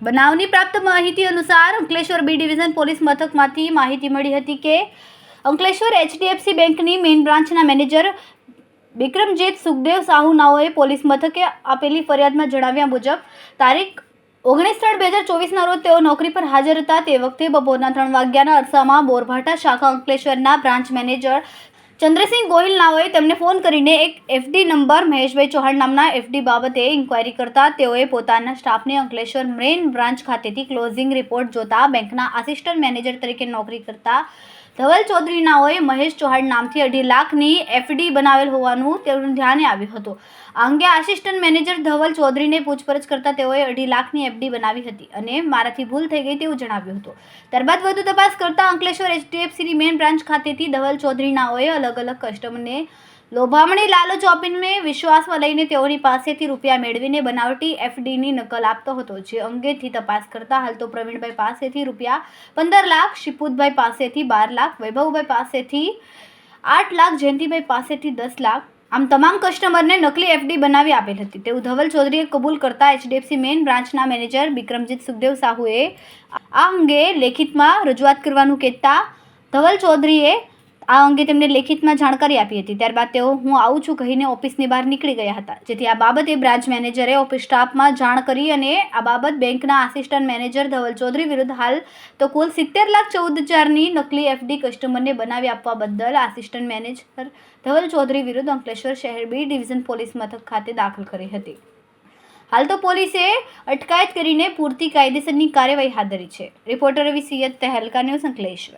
બનાવની પ્રાપ્ત માહિતી અનુસાર અંકલેશ્વર બી ડિવિઝન પોલીસ મથકમાંથી માહિતી મળી હતી કે અંકલેશ્વર એચડીએફસી બેંકની મેઇન બ્રાન્ચના મેનેજર વિક્રમજીત સુખદેવ સાહુનાઓએ પોલીસ મથકે આપેલી ફરિયાદમાં જણાવ્યા મુજબ, તારીખ ઓગણીસ ત્રણ બે હજાર ચોવીસના રોજ તેઓ નોકરી પર હાજર હતા. તે વખતે બપોરના ત્રણ વાગ્યાના અરસામાં બોરભાટા શાખા અંકલેશ્વરના બ્રાન્ચ મેનેજર ચંદ્રસિંહ ગોહિલ નાઓએ તેમને ફોન કરીને એક એફડી નંબર મહેશભાઈ ચૌહાણ નામના એફડી બાબતે ઇન્ક્વાયરી કરતા તેઓએ પોતાના સ્ટાફને અંકલેશ્વર મેઇન બ્રાન્ચ ખાતેથી ક્લોઝિંગ રિપોર્ટ જોતા બેંકના આસિસ્ટન્ટ મેનેજર તરીકે નોકરી કરતા ધવલ ચૌધરીનાઓએ મહેશ ચૌહાણ નામથી અઢી લાખની એફડી બનાવેલ હોવાનું તેઓનું ધ્યાને આવ્યું હતું. આ અંગે આસિસ્ટન્ટ મેનેજર ધવલ ચૌધરીને પૂછપરછ કરતાં તેઓએ અઢી લાખની એફડી બનાવી હતી અને મારાથી ભૂલ થઈ ગઈ તેવું જણાવ્યું હતું. ત્યારબાદ વધુ તપાસ કરતાં અંકલેશ્વર એચડીએફસીની મેઇન બ્રાન્ચ ખાતેથી ધવલ ચૌધરી નાઓએ અલગ અલગ કસ્ટમરને લોભામણી લાલચ આપીને વિશ્વાસમાં લઈને તેઓની પાસેથી રૂપિયા મેળવીને બનાવટી એફડીની નકલ આપતો હતો, જે અંગેથી તપાસ કરતા હાલ તો પ્રવીણભાઈ પાસેથી રૂપિયા પંદર લાખ શિપુતભાઈ પાસેથી બાર લાખ, વૈભવભાઈ પાસેથી આઠ લાખ, જયંતિભાઈ પાસેથી દસ લાખ. આમ તમામ કસ્ટમરને નકલી એફડી બનાવી આપેલ હતી. તેવું ધવલ ચૌધરીએ કબૂલ કરતા એચડીએફસી મેઇન બ્રાન્ચના મેનેજર વિક્રમજીત સુખદેવ સાહુએ આ અંગે લેખિતમાં રજૂઆત કરવાનું કહેતા ધવલ ચૌધરીએ આ અંગે તેમને લેખિતમાં જાણકારી આપી હતી. ત્યારબાદ તેઓ હું આવું છું કહીને ઓફિસની બહાર નીકળી ગયા હતા. જેથી આ બાબતે બ્રાન્ચ મેનેજરે ઓફિસ સ્ટાફમાં જાણ કરી અને આ બાબત બેંકના આસિસ્ટન્ટ મેનેજર ધવલ ચૌધરી વિરુદ્ધ હાલ તો કુલ સિત્તેર લાખ ચૌદ હજારની નકલી એફડી કસ્ટમરને બનાવી આપવા બદલ આસિસ્ટન્ટ મેનેજર ધવલ ચૌધરી વિરુદ્ધ અંકલેશ્વર શહેર બી ડિવિઝન પોલીસ મથક ખાતે દાખલ કરી હતી. હાલ તો પોલીસે અટકાયત કરીને પૂરતી કાયદેસરની કાર્યવાહી હાથ ધરી છે. Reporter Ravi Siyat Tehelka news Ankleshwar.